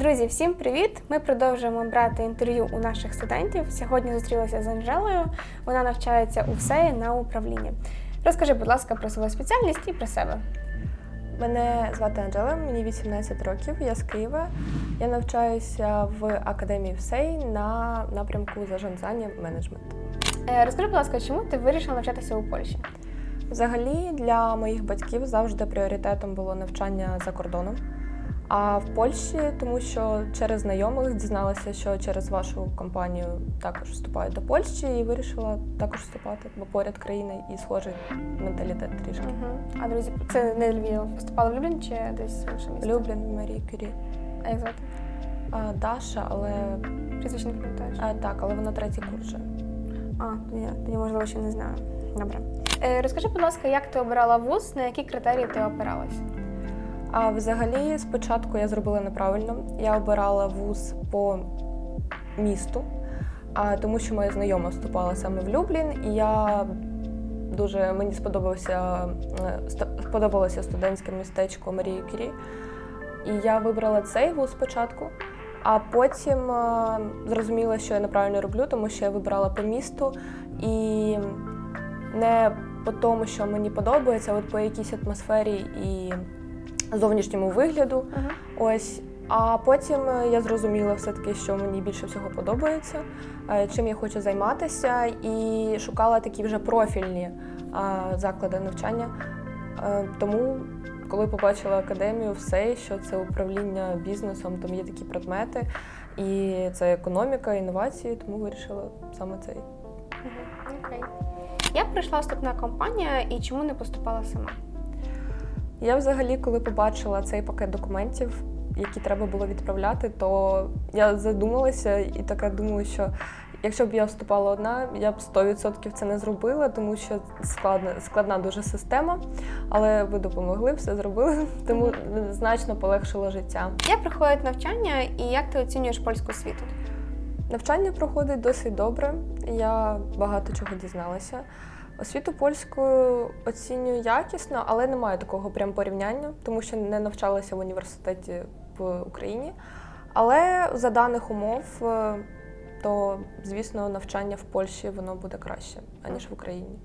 Друзі, всім привіт! Ми продовжуємо брати інтерв'ю у наших студентів. Сьогодні зустрілася з Анжелою. Вона навчається у ВСЕї на управлінні. Розкажи, будь ласка, про свою спеціальність і про себе. Мене звати Анжела, мені 18 років, я з Києва. Я навчаюся в академії ВСЕЙ на напрямку зажанзання менеджмент. Е, Розкажи, будь ласка, чому ти вирішила навчатися у Польщі? Взагалі, для моїх батьків завжди пріоритетом було навчання за кордоном. А в Польщі, тому що через знайомих дізналася, що через вашу компанію також вступають до Польщі, і вирішила також вступати, бо поряд країни і схожий менталітет трішки. Угу. А друзі, це не Львів. Поступала в Люблін чи десь в інше місто? Люблін, Марії Кюрі. А як звати? А, Даша, але Прізвище не пам'ятаєш? а, так, але вона третій курс. вже. А, тоді, тоді можливо ще не знаю. Добре. Е, розкажи, будь ласка, як ти обирала вуз, на які критерії ти опиралась? А взагалі, спочатку я зробила неправильно. Я обирала вуз по місту, а тому що моя знайома вступала саме в Люблін, і я дуже мені сподобався е, сподобалося студентське містечко Марії Кюрі. І я вибрала цей вуз спочатку, а потім е, зрозуміла, що я неправильно роблю, тому що я вибрала по місту і не по тому, що мені подобається, а от по якійсь атмосфері і зовнішньому вигляду. Угу. Ось. А потім е, я зрозуміла все-таки, що мені більше всього подобається, е, чим я хочу займатися, і шукала такі вже профільні заклади навчання. Е, Тому, коли побачила академію, все, що це управління бізнесом, там є такі предмети, і це економіка, інновації, тому вирішила саме цей. Окей. Як прийшла вступна компанія і чому не поступала сама? Я взагалі, коли побачила цей пакет документів, які треба було відправляти, то я задумалася і така думаю, що якщо б я вступала одна, я б 100% це не зробила, тому що складна, складна дуже система. Але ви допомогли, все зробили, тому значно полегшило життя. Як проходить навчання і як ти оцінюєш польську освіту? Навчання проходить досить добре. Я багато чого дізналася. Освіту польською оцінюю якісно, але немає такого прям порівняння, тому що не навчалася в університеті в Україні. Але за даних умов, е, то звісно, навчання в Польщі воно буде краще аніж в Україні.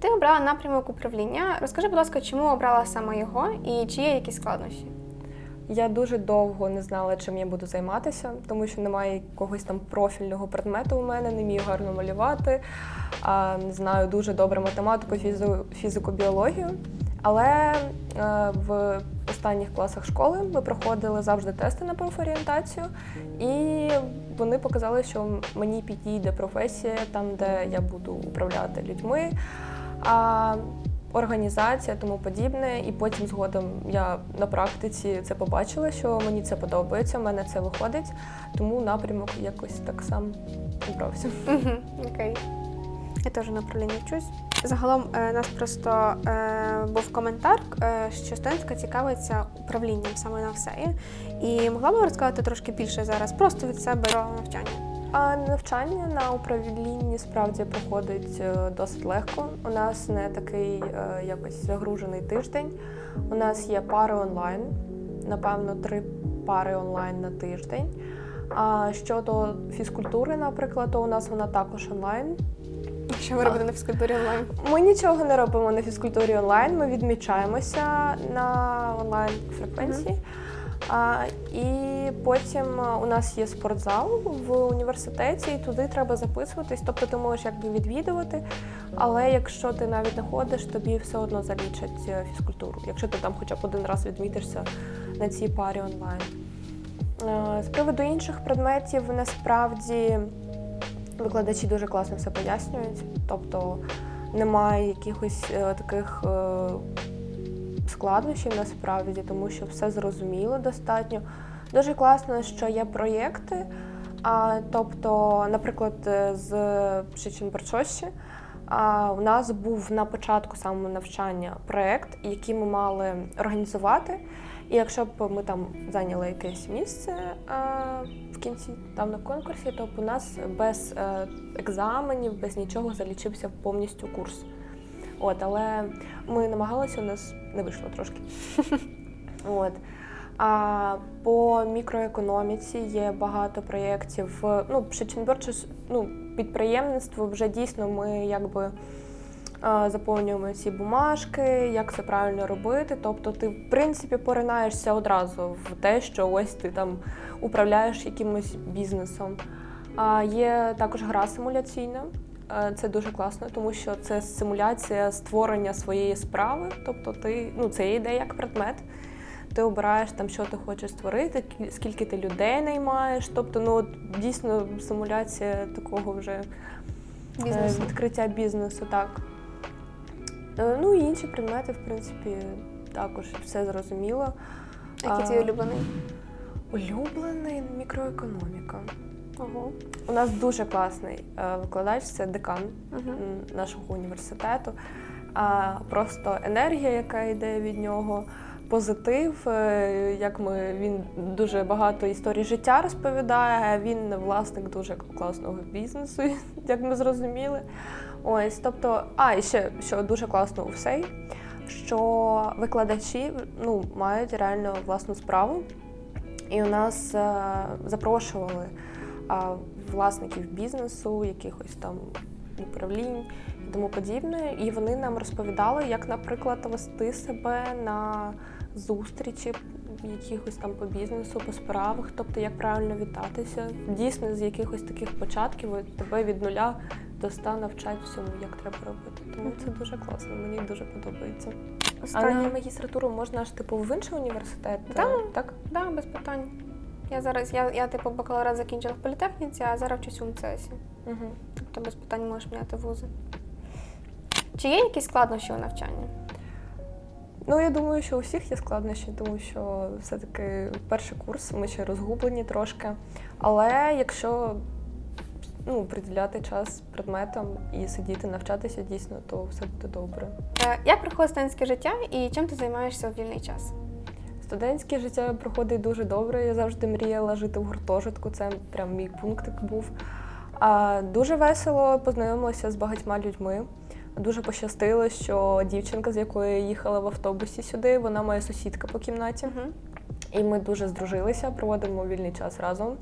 Ти обрала напрямок управління. Розкажи, будь ласка, чому обрала саме його і чи є якісь складнощі? Я дуже довго не знала, чим я буду займатися, тому що немає якогось там профільного предмету у мене, не вмію гарно малювати, не знаю дуже добре математику, фізику, біологію. Але е, в останніх класах школи ми проходили завжди тести на профорієнтацію, і вони показали, що мені підійде професія там, де я буду управляти людьми. Організація, тому подібне. І потім згодом я на практиці це побачила, що мені це подобається, в мене це виходить, тому напрямок якось так сам обрався. Окей. Я теж на управлінні вчусь. Загалом е, нас просто е, був коментар, е, що студентка цікавиться управлінням саме на все. І могла б розказати трошки більше зараз, просто від себе про навчання. А навчання на управлінні справді проходить е, досить легко. У нас не такий е, якось загружений тиждень. У нас є пари онлайн, напевно, три пари онлайн на тиждень. А щодо фізкультури, наприклад, то у нас вона також онлайн. Що ви робите на фізкультурі онлайн? Ми нічого не робимо на фізкультурі онлайн. Ми відмічаємося на онлайн фреквенції. А, і потім у нас є спортзал в університеті, і туди треба записуватись. Тобто ти можеш якби відвідувати, але якщо ти навіть не ходиш, тобі все одно залічать е, фізкультуру, якщо ти там хоча б один раз відмітишся на цій парі онлайн. Е, З приводу інших предметів, насправді викладачі дуже класно все пояснюють, тобто немає якихось е, таких е, складнощів насправді, тому що все зрозуміло достатньо. Дуже класно, що є проєкти. А, тобто, наприклад, е, з Шиченберчощі а, у нас був на початку самого навчання проєкт, який ми мали організувати. І якщо б ми там зайняли якесь місце а, в кінці там на конкурсі, то б у нас без е, екзаменів, без нічого залічився повністю курс. От, але ми намагалися, у нас не вийшло трошки. От. А по мікроекономіці є багато проєктів. Ну, Шиченберче, ну, підприємництво вже дійсно ми якби е, заповнюємо ці бумажки, як це правильно робити. Тобто ти, в принципі, поринаєшся одразу в те, що ось ти там управляєш якимось бізнесом. А є також гра симуляційна. Це дуже класно, тому що це симуляція створення своєї справи. Тобто, ти ну це ідея як предмет. Ти обираєш там, що ти хочеш створити, скільки ти людей наймаєш. Тобто, ну от, дійсно симуляція такого вже е, Бізнесу. відкриття бізнесу, так. Е, Ну і інші предмети, в принципі, також все зрозуміло. Який твій улюблений? Улюблений мікроекономіка. Ого. У нас дуже класний е, викладач, це декан Угу. нашого університету. А просто енергія, яка йде від нього, позитив. е, Як ми він дуже багато історій життя розповідає. Він власник дуже класного бізнесу, як ми зрозуміли. Ось, тобто, а і ще що дуже класно у всей, що викладачі ну, мають реально власну справу. І у нас е, запрошували а, власників бізнесу, якихось там управлінь і тому подібне. І вони нам розповідали, як, наприклад, вести себе на зустрічі якихось там по бізнесу, по справах, тобто як правильно вітатися. Дійсно, з якихось таких початків тебе від нуля до ста навчать всьому, як треба робити. Тому це дуже класно, мені дуже подобається. А на магістратуру можна ж типу в інший університет? Так. е, так? Да, без питань. Я зараз, я, я типу бакалаврат закінчила в політехніці, а зараз вчусь у МЦСі. Угу. Тобто без питань можеш міняти вузи. Чи є якісь складнощі у навчанні? Ну, я думаю, що у всіх є складнощі, тому що все-таки перший курс, ми ще розгублені трошки. Але якщо ну, приділяти час предметам і сидіти, навчатися дійсно, то все буде добре. Е, Як проходить студентське життя і чим ти займаєшся у вільний час? Студентське життя проходить дуже добре. Я завжди мріяла жити в гуртожитку. Це прям мій пунктик був. Дуже весело познайомилася з багатьма людьми. Дуже пощастило, що дівчинка, з якою я їхала в автобусі сюди, вона моя сусідка по кімнаті. Угу. І ми дуже здружилися, проводимо вільний час разом.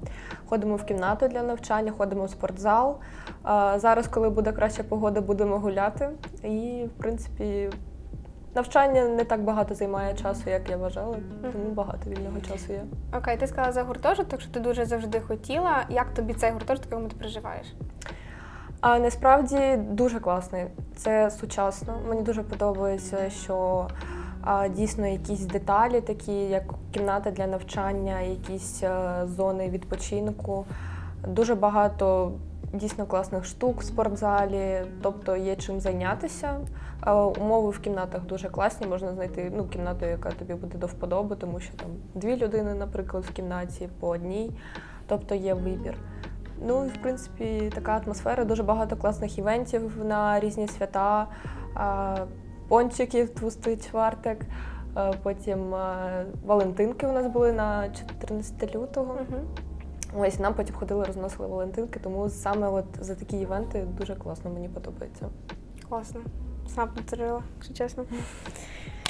Ходимо в кімнату для навчання, ходимо в спортзал. А, Зараз, коли буде краща погода, будемо гуляти. І, в принципі, навчання не так багато займає часу, як я вважала, тому багато вільного часу є. Окей, ти сказала за гуртожиток, що ти дуже завжди хотіла. Як тобі цей гуртожиток, якому ти проживаєш? А насправді дуже класний. Це сучасно. Мені дуже подобається, що а, дійсно якісь деталі, такі як кімната для навчання, якісь е, зони відпочинку. Дуже багато дійсно класних штук в спортзалі, тобто є чим зайнятися. Е, Умови в кімнатах дуже класні. Можна знайти ну, кімнату, яка тобі буде до вподоби, тому що там дві людини, наприклад, в кімнаті по одній, тобто є вибір. Ну і в принципі така атмосфера, дуже багато класних івентів на різні свята, пончиків, твустий чвартик. Потім Валентинки у нас були на 14 лютого. Угу. Ось нам потім ходили, розносили Валентинки, тому саме от за такі івенти дуже класно, мені подобається. Класно. Сама підтримала, якщо чесно.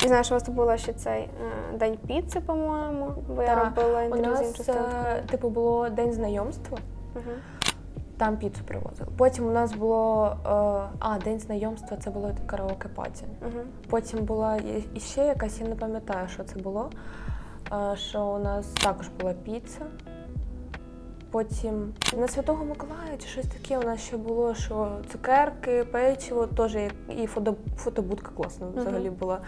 І знаєш, у вас тут було ще цей е, день піци, по-моєму, бо я робила інтерв'ю з іншою е, типу було день знайомства. Угу. Там піцу привозили. Потім у нас було е, а день знайомства, це було караоке паті. Угу. Потім була іще якась, я не пам'ятаю, що це було. е, Що у нас також була піца. Потім на Святого Миколая чи щось таке у нас ще було, що цукерки, печиво, теж і фото, фотобудка класна взагалі була.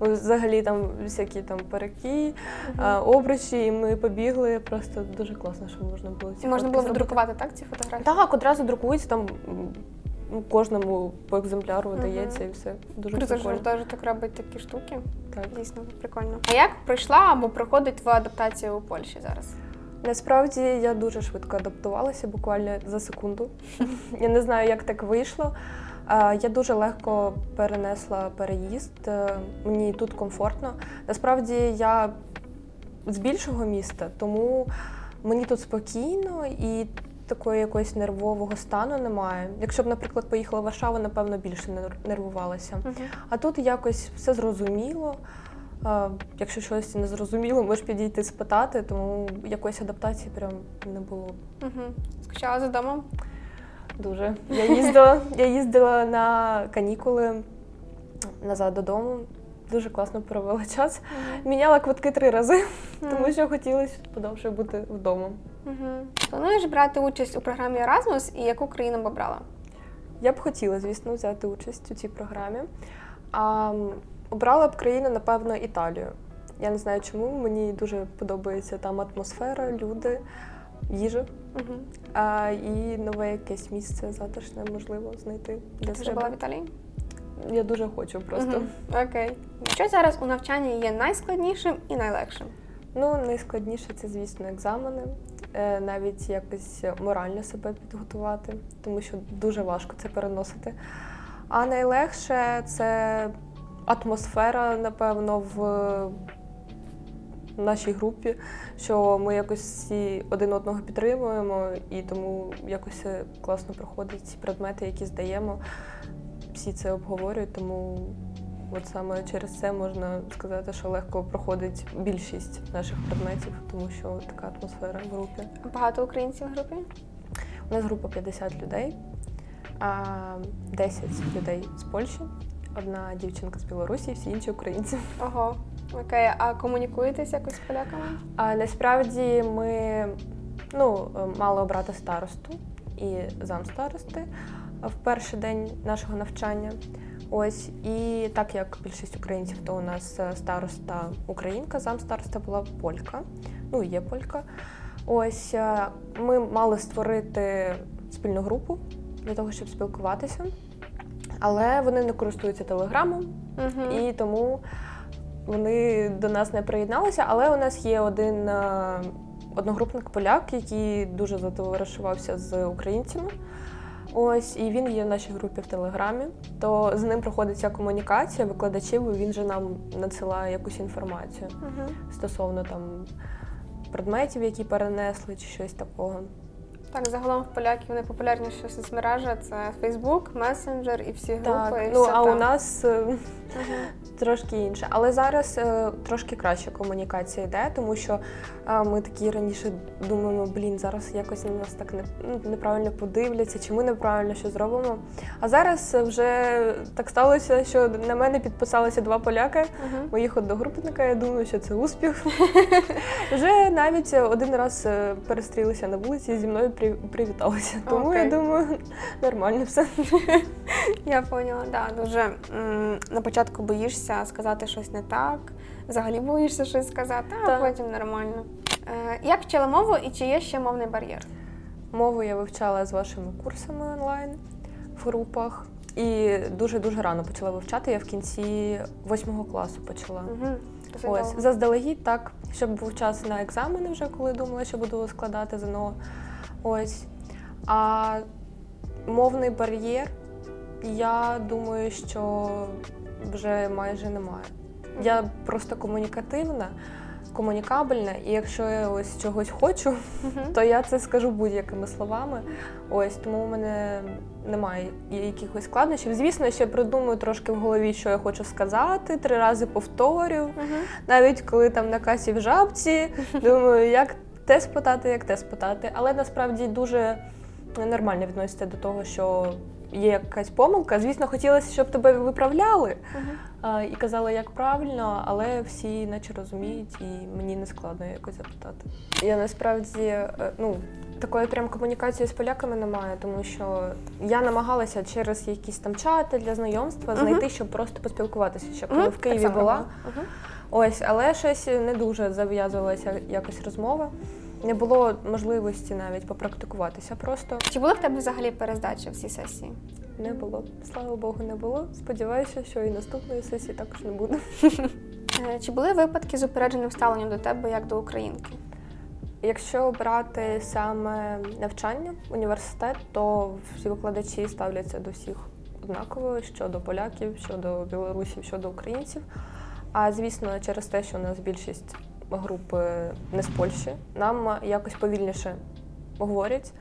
Ми взагалі там всякі там параки, е, обручі, і ми побігли. Просто дуже класно, що можна було ці Можна було друкувати так ці фотографії? Так, одразу друкується там кожному по екземпляру видається і все. Дуже Круто, прикольно. гуртожиток робить такі штуки. Так. Дійсно прикольно. А як пройшла або проходить твоя адаптація у Польщі зараз? Насправді я дуже швидко адаптувалася, буквально за секунду. Я не знаю, як так вийшло. Я дуже легко перенесла переїзд. е, Мені тут комфортно. Насправді я з більшого міста, тому мені тут спокійно і такої якогось нервового стану немає. Якщо б, наприклад, поїхала в Варшаву, напевно, більше нер- нервувалася. А тут якось все зрозуміло. Якщо щось не зрозуміло, можеш підійти спитати, тому якоїсь адаптації прям не було. Угу. Скучала за домом? Дуже. Я їздила, я їздила на канікули назад додому. Дуже класно провела час. Міняла квитки три рази, тому що хотілося подовше бути вдома. Угу. Плануєш брати участь у програмі Erasmus і яку країну б обрала? Я б хотіла, звісно, взяти участь у цій програмі. А, обрала б країну, напевно, Італію. Я не знаю чому. Мені дуже подобається там атмосфера, люди, їжа. Угу. А, і нове якесь місце затишне можливо знайти для Ти вже була в. Італії? Я дуже хочу просто. Мгм. Окей. Що зараз у навчанні є найскладнішим і найлегшим? Ну, найскладніше це, звісно, екзамени. Е, Навіть якось морально себе підготувати, тому що дуже важко це переносити. А найлегше це атмосфера, напевно, в нашій групі, що ми якось всі один одного підтримуємо, і тому якось класно проходить ці предмети, які здаємо. Всі це обговорюють, тому От саме через це можна сказати, що легко проходить більшість наших предметів, тому що така атмосфера в групі. Багато українців в групі? У нас група 50 людей, а 10 людей з Польщі, одна дівчинка з Білорусі, всі інші українці. Ого. Окей, а комунікуєтесь якось з поляками? А насправді ми ну, мали обрати старосту і замстарости в перший день нашого навчання. Ось і так як більшість українців, то у нас е, староста українка, замстароста була полька. Ну, є полька. Ось е, ми мали створити спільну групу для того, щоб спілкуватися, але вони не користуються телеграмом, і тому вони до нас не приєдналися. Але у нас є один е, одногрупник поляк, який дуже затоваришувався з українцями. Ось, і він є в нашій групі в Телеграмі. То з ним проходить ця комунікація викладачів, і він же нам надсилає якусь інформацію Угу. стосовно там предметів, які перенесли, чи щось такого. Так, загалом в поляків найпопулярніша соцмережа це Facebook, месенджер і всі групи. Так, і ну все а там. у нас Мгм. Трошки інше. Але зараз е, трошки краще комунікація йде, тому що е, ми такі раніше думаємо, блін, зараз якось на нас так не, ну, неправильно подивляться, чи ми неправильно що зробимо. А зараз вже так сталося, що на мене підписалися два поляки, Мгм. моїх одногрупника. Я думаю, що це успіх. Вже навіть один раз е, перестрілися на вулиці зі мною привіталися. Тому Окей. я думаю, нормально все. Я поняла, да, дуже м, на початку боїшся сказати щось не так, взагалі боїшся щось сказати, а Так. потім нормально. Е, як вчила мову і чи є ще мовний бар'єр? Мову я вивчала з вашими курсами онлайн в групах. І дуже-дуже рано почала вивчати. Я в кінці восьмого класу почала. Ось заздалегідь так, щоб був час на екзамени, вже коли думала, що буду складати ЗНО. Ось. А мовний бар'єр, я думаю, що вже майже немає. Я просто комунікативна, комунікабельна, і якщо я ось чогось хочу, то я це скажу будь-якими словами. Ось тому у мене немає якихось складнощів. Звісно, я ще придумаю трошки в голові, що я хочу сказати, три рази повторю. Навіть коли там на касі в жабці, думаю, як те спитати, як те спитати. Але насправді дуже нормально відноситься до того, що є якась помилка. Звісно, хотілося, щоб тебе виправляли а, і казали, як правильно, але всі наче розуміють, і мені не складно якось запитати. Я насправді е, ну. Такої прям комунікації з поляками немає, тому що я намагалася через якісь там чати для знайомства знайти, щоб просто поспілкуватися ще коли Мгм, в так Києві само була. робила. Мгм. Ось, але щось не дуже зав'язувалася якось розмова. Не було можливості навіть попрактикуватися. Просто Чи були в тебе взагалі перездачі в цій сесії? не було. Слава Богу, не було. Сподіваюся, що і наступної сесії також не буде. Е, Чи були випадки з упередженим ставленням до тебе як до українки? Якщо брати саме навчання, університет, то всі викладачі ставляться до всіх однаково щодо поляків, щодо білорусів, щодо українців. А звісно, через те, що у нас більшість групи не з Польщі, нам якось повільніше говорять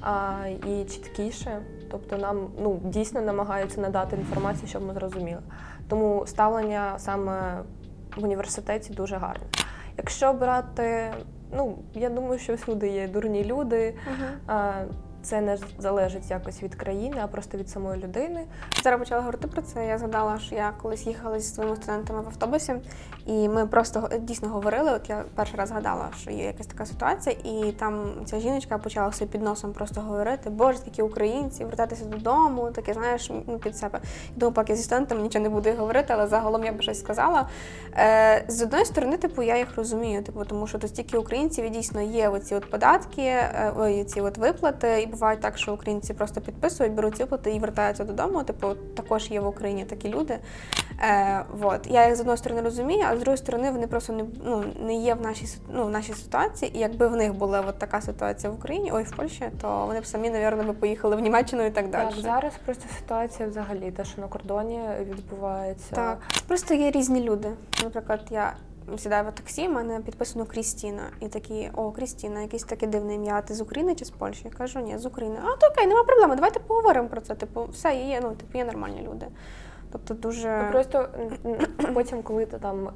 а, і чіткіше. Тобто нам ну, дійсно намагаються надати інформацію, щоб ми зрозуміли. Тому ставлення саме в університеті дуже гарне. Якщо брати, ну я думаю, що всюди є дурні люди. А, Це не залежить якось від країни, а просто від самої людини. Зараз почала говорити про це. Я згадала, що я колись їхала зі своїми студентами в автобусі, і ми просто дійсно говорили. От я перший раз згадала, що є якась така ситуація, і там ця жіночка почала собі під носом просто говорити: Боже, такі українці, вертатися додому, таке, знаєш, ну під себе. І думаю, поки зі студентами нічого не буду говорити, але загалом я б щось сказала. Е, з одної сторони, типу, я їх розумію, типу, тому що тут стільки українців і дійсно є оці от податки, е, ці от виплати, і буває так, що українці просто підписують, беруть виплати і вертаються додому. Типу, також є в Україні такі люди. Е, вот. Я їх з одної сторони розумію, а з другої сторони вони просто не, ну, не є в нашій, ну, в нашій ситуації. І якби в них була от така ситуація в Україні, ой, в Польщі, то вони б самі, напевно, би поїхали в Німеччину і так далі. Так, зараз просто ситуація взагалі, те, що на кордоні відбувається. Так, просто є різні люди. Наприклад, я сідаю в таксі, в мене підписано Крістіна. І такі, о, Крістіна, якесь таке дивне ім'я. Ти з України чи з Польщі? Я кажу, ні, з України. А, то окей, нема проблеми, давайте поговоримо про це. Типу, все, є, ну, типу, є нормальні люди. Тобто дуже. Ну, Просто потім, коли ти там е,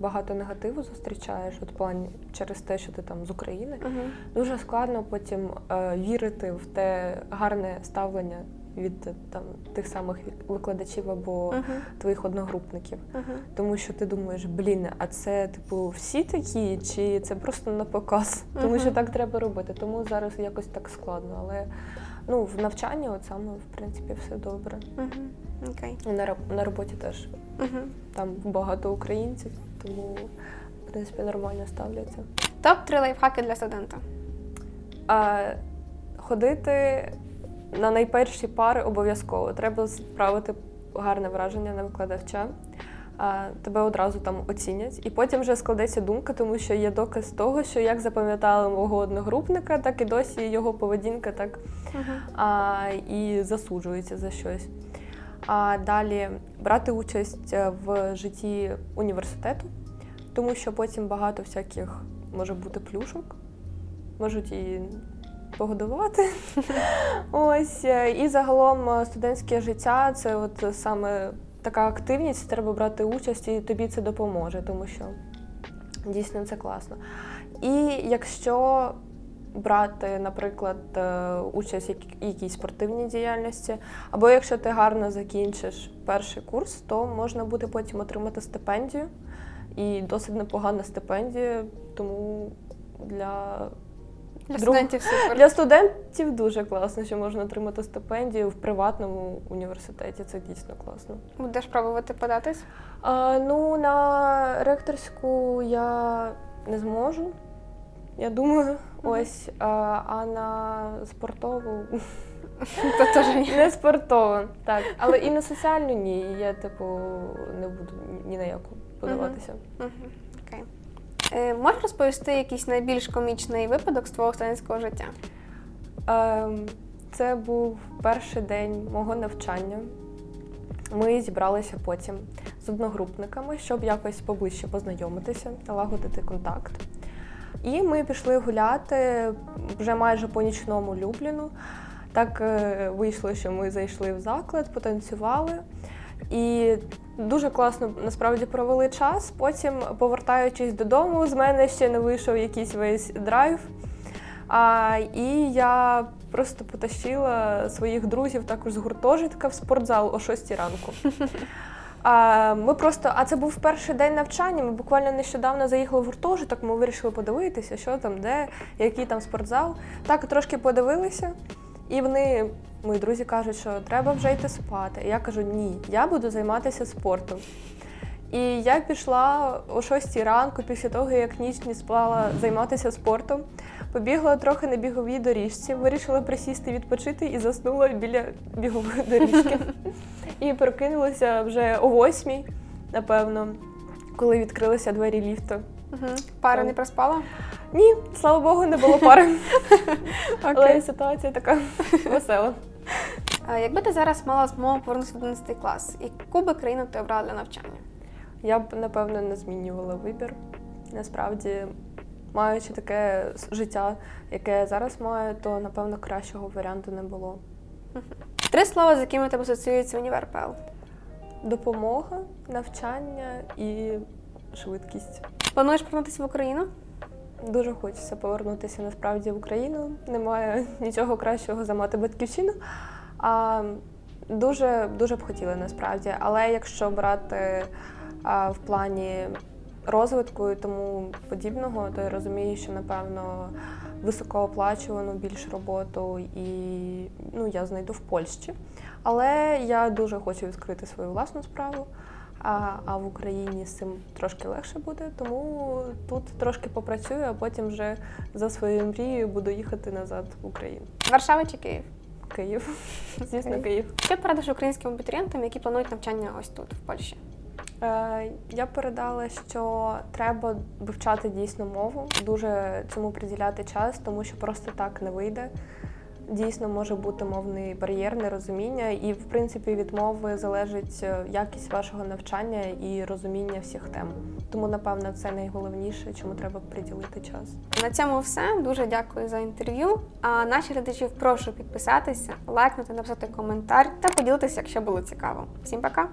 багато негативу зустрічаєш, от плані через те, що ти там з України, Мгм. дуже складно потім е, вірити в те гарне ставлення від там тих самих викладачів або Мгм. твоїх одногрупників. Мгм. Тому що ти думаєш, блін, а це типу всі такі, чи це просто на показ? Тому що так треба робити. Тому зараз якось так складно. Але ну, в навчанні, от саме, в принципі, все добре. Мгм. Окей. І на, на роботі теж Мгм. там багато українців, тому в принципі нормально ставляться. Топ-3 лайфхаки для студента. А ходити на найперші пари обов'язково. Треба справити гарне враження на викладача. Тебе одразу там оцінять, і потім вже складеться думка, тому що є доказ того, що як запам'ятали мого одногрупника, так і досі його поведінка так а, і засуджується за щось. А далі брати участь е, в житті університету, тому що потім багато всяких може бути плюшок, можуть і погодувати. Ось. е, І загалом е, студентське життя це от саме така активність, треба брати участь, і тобі це допоможе, тому що дійсно це класно. І якщо брати, наприклад, е, участь в якійсь спортивній діяльності, або якщо ти гарно закінчиш перший курс, то можна буде потім отримати стипендію. І досить непогана стипендія, тому для, Для Друг- студентів супер. для студентів дуже класно, що можна отримати стипендію в приватному університеті. Це дійсно класно. Будеш пробувати податись? А, ну, на ректорську я не зможу. Я думаю, ось. А, а на спортову Це теж ні. не спортову. Так. Але і на соціальну ні. Я, типу, не буду ні- на яку подаватися. Мгм. Окей. Е, можеш розповісти якийсь найбільш комічний випадок з твого студентського життя? Ем, Це був перший день мого навчання. Ми зібралися потім з одногрупниками, щоб якось поближче познайомитися, налагодити контакт. І ми пішли гуляти вже майже по нічному Любліну. Так е, вийшло, що ми зайшли в заклад, потанцювали. І дуже класно насправді провели час. Потім, повертаючись додому, з мене ще не вийшов якийсь весь драйв. А, і я просто потащила своїх друзів також з гуртожитка в спортзал о 6 ранку. А, ми просто, а це був перший день навчання. Ми буквально нещодавно заїхали в гуртожиток. Ми вирішили подивитися, що там, де, який там спортзал. Так трошки подивилися, і вони, мої друзі, кажуть, що треба вже йти спати. І я кажу, ні, я буду займатися спортом. І я пішла о 6 ранку, після того, як ніч не спала займатися спортом. Побігла трохи на біговій доріжці, вирішила присісти відпочити і заснула біля бігової доріжки. І прокинулася вже о восьмій, напевно, коли відкрилися двері ліфту. Угу. Пара не проспала? Ні, слава Богу, не було пари. Але ситуація така весела. Якби ти зараз мала змогу повернутися в 11 клас, яку би країну ти обрала для навчання? Я б напевно не змінювала вибір. Насправді, маючи таке життя, яке я зараз маю, то напевно кращого варіанту не було. Три слова, з якими тебе асоціюється універ ПЛ. Допомога, навчання і швидкість. Плануєш повернутися в Україну? Дуже хочеться повернутися насправді в Україну. Немає нічого кращого за мати батьківщину. А, дуже, дуже б хотіла насправді. Але якщо брати а, в плані розвитку і тому подібного, то я розумію, що напевно високооплачувану більш роботу і ну, я знайду в Польщі. Але я дуже хочу відкрити свою власну справу. А, а в Україні з цим трошки легше буде, тому тут трошки попрацюю, а потім вже за своєю мрією буду їхати назад в Україну. Варшава чи Київ? Київ. Звісно, Київ. Що порадиш українським абітурієнтам, які планують навчання ось тут, в Польщі? Е, я передала, що треба вивчати дійсно мову, дуже цьому приділяти час, тому що просто так не вийде. Дійсно може бути мовний бар'єр, нерозуміння, і в принципі від мови залежить е, якість вашого навчання і розуміння всіх тем. Тому, напевно, це найголовніше, чому треба приділити час. На цьому все. Дуже дякую за інтерв'ю. А наші глядачів прошу підписатися, лайкнути, написати коментар та поділитися, якщо було цікаво. Всім пока!